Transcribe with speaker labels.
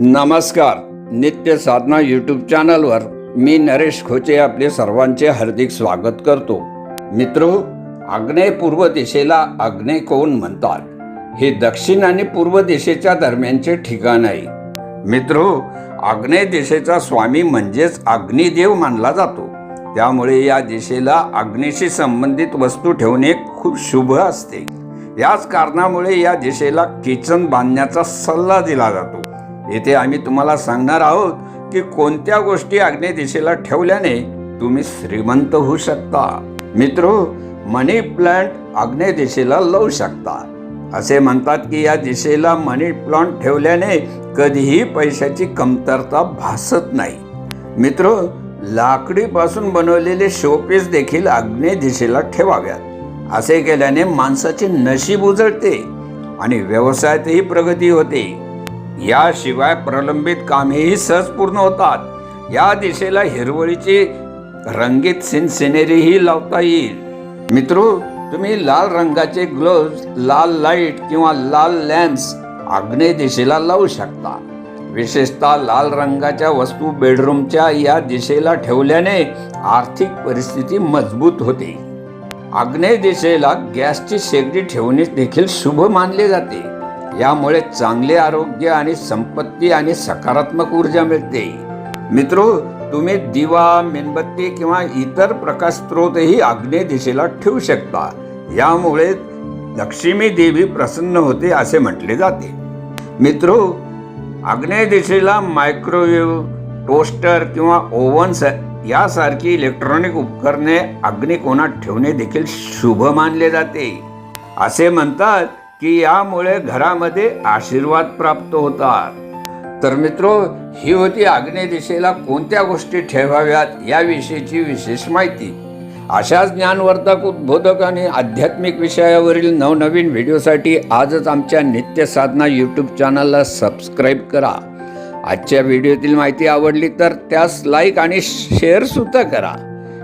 Speaker 1: नमस्कार नित्य साधना यूट्यूब चॅनलवर मी नरेश खोचे आपले सर्वांचे हार्दिक स्वागत करतो. मित्र आग्नेय पूर्व दिशेला आग्नेय कोण म्हणतात? हे दक्षिण आणि पूर्व दिशेच्या दरम्यानचे ठिकाण आहे. मित्र आग्नेय दिशेचा स्वामी म्हणजेच अग्निदेव मानला जातो. त्यामुळे या दिशेला अग्नीशी संबंधित वस्तू ठेवणे खूप शुभ असते. याच कारणामुळे या दिशेला किचन बांधण्याचा सल्ला दिला जातो. येथे आम्ही तुम्हाला सांगणार आहोत की कोणत्या गोष्टी आग्नेय दिशेला ठेवल्याने तुम्ही श्रीमंत होऊ शकता. मित्र मनी प्लांट आग्नेय दिशेला लावू शकता. असे म्हणतात की या दिशेला मनी प्लांट ठेवल्याने कधीही पैशाची कमतरता भासत नाही. मित्र लाकडीपासून बनवलेले शोपीस देखील आग्नेय दिशेला ठेवाव्यात. असे केल्याने माणसाचे नशीब उजळते आणि व्यवसायातही प्रगती होते. याशिवाय प्रलंबित कामेही सहज पूर्ण होतात. या दिशेला हिरवळीची रंगीत सिनसिनेरीही लावता येईल. मित्रो तुम्ही लाल रंगाचे ग्लोव्ज लाल लाइट किंवा लाल लॅम्प्स आग्नेय दिशेला लावू शकता. विशेषतः लाल रंगाच्या वस्तू बेडरूमच्या या दिशेला ठेवल्याने आर्थिक परिस्थिती मजबूत होते. आग्नेय दिशेला गॅसची शेगडी ठेवणे देखील शुभ मानले जाते. यामुळे चांगले आरोग्य आणि संपत्ती आणि सकारात्मक ऊर्जा मिळते. मित्रो तुम्ही दिवा मेणबत्ती किंवा इतर प्रकाश स्त्रोतही आग्नेय दिशेला ठेवू शकता. यामुळे लक्ष्मी देवी प्रसन्न होते असे म्हटले जाते. मित्रो आग्नेय दिशेला मायक्रोवेव्ह टोस्टर किंवा ओव्हन्स यासारखी इलेक्ट्रॉनिक उपकरणे अग्निकोणात ठेवणे देखील शुभ मानले जाते. असे म्हणतात की यामुळे घरामध्ये आशीर्वाद प्राप्त होतात. तर मित्रो ही होती आग्नेय दिशेला कोणत्या गोष्टी ठेवाव्यात याविषयीची विशेष माहिती. अशाच ज्ञानवर्धक उद्बोधक आणि आध्यात्मिक विषयावरील नवनवीन व्हिडिओसाठी आजच आमच्या नित्य साधना यूट्यूब चॅनलला सबस्क्राईब करा. आजच्या व्हिडिओतील माहिती आवडली तर त्यास लाईक आणि शेअरसुद्धा करा.